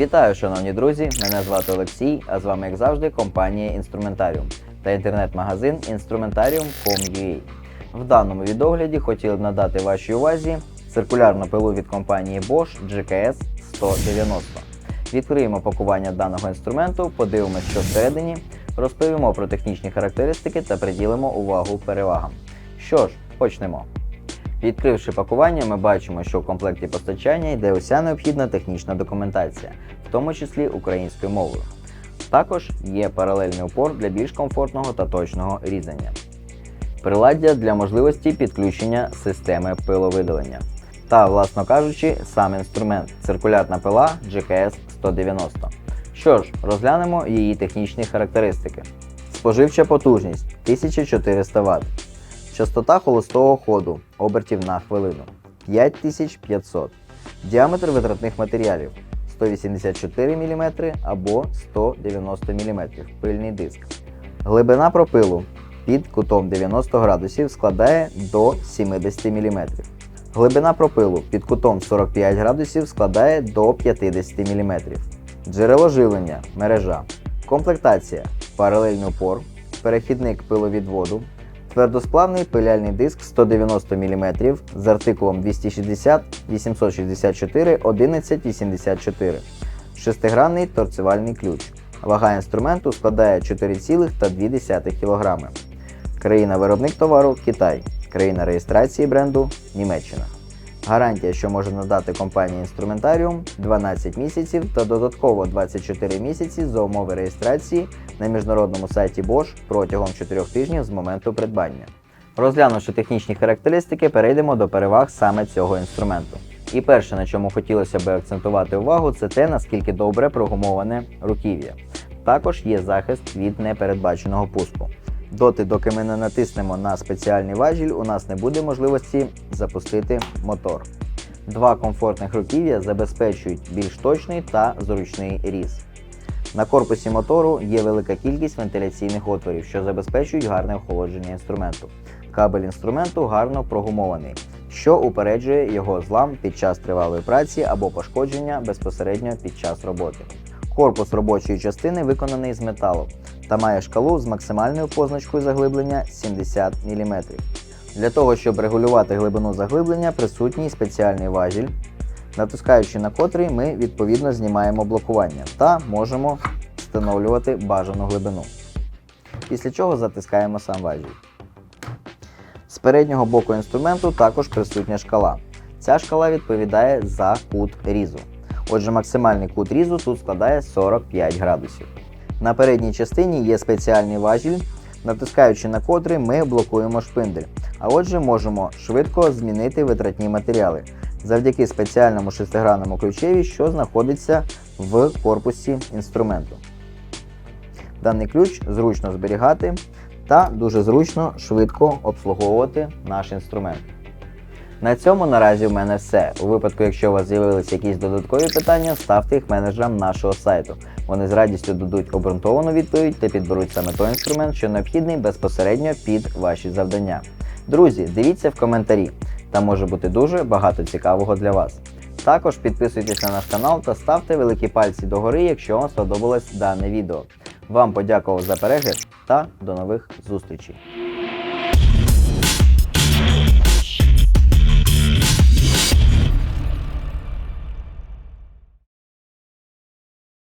Вітаю, шановні друзі! Мене звати Олексій, а з вами, як завжди, компанія Інструментаріум та інтернет-магазин Instrumentarium.com.ua. В даному відогляді хотіли б надати вашій увазі циркулярну пилу від компанії Bosch GKS 190. Відкриємо пакування даного інструменту, подивимося, що всередині, розповімо про технічні характеристики та приділимо увагу перевагам. Що ж, почнемо. Відкривши пакування, ми бачимо, що в комплекті постачання йде уся необхідна технічна документація, в тому числі українською мовою. Також є паралельний упор для більш комфортного та точного різання. Приладдя для можливості підключення системи пиловидалення. Та, власно кажучи, сам інструмент циркулярна пила GKS 190. Що ж, розглянемо її технічні характеристики. Споживча потужність 1400 Вт. Частота холостого ходу обертів на хвилину 5500. Діаметр витратних матеріалів 184 мм або 190 мм пильний диск. Глибина пропилу під кутом 90 градусів складає до 70 мм. Глибина пропилу під кутом 45 градусів складає до 50 мм. Джерело живлення мережа. Комплектація паралельний упор, перехідник пиловідводу, Твердосплавний пиляльний диск 190 мм з артикулом 260 864 1184. Шестигранний торцевальний ключ. Вага інструменту складає 4,2 кг. Країна виробник товару Китай. Країна реєстрації бренду Німеччина. Гарантія, що може надати компанія Інструментаріум 12 місяців та додатково 24 місяці за умови реєстрації на міжнародному сайті Bosch протягом 4 тижнів з моменту придбання. Розглянувши технічні характеристики, перейдемо до переваг саме цього інструменту. І перше, на чому хотілося би акцентувати увагу, це те, наскільки добре прогумоване руків'я. Також є захист від непередбаченого пуску. Доти, доки ми не натиснемо на спеціальний важіль, у нас не буде можливості запустити мотор. Два комфортних руків'я забезпечують більш точний та зручний різ. На корпусі мотору є велика кількість вентиляційних отворів, що забезпечують гарне охолодження інструменту. Кабель інструменту гарно прогумований, що упереджує його злам під час тривалої праці або пошкодження безпосередньо під час роботи. Корпус робочої частини виконаний з металу та має шкалу з максимальною позначкою заглиблення 70 мм. Для того, щоб регулювати глибину заглиблення, присутній спеціальний важіль, натискаючи на котрий, ми відповідно знімаємо блокування та можемо встановлювати бажану глибину. Після чого затискаємо сам важіль. З переднього боку інструменту також присутня шкала. Ця шкала відповідає за кут різу. Отже, максимальний кут різу тут складає 45 градусів. На передній частині є спеціальний важіль, натискаючи на котрий ми блокуємо шпиндель. А отже, можемо швидко змінити витратні матеріали завдяки спеціальному шестигранному ключеві, що знаходиться в корпусі інструменту. Даний ключ зручно зберігати та дуже зручно швидко обслуговувати наш інструмент. На цьому наразі в мене все. У випадку, якщо у вас з'явилися якісь додаткові питання, ставте їх менеджерам нашого сайту. Вони з радістю дадуть обґрунтовану відповідь та підберуть саме той інструмент, що необхідний безпосередньо під ваші завдання. Друзі, дивіться в коментарі, там може бути дуже багато цікавого для вас. Також підписуйтесь на наш канал та ставте великі пальці догори, якщо вам сподобалось дане відео. Вам подякував за перегляд та до нових зустрічей!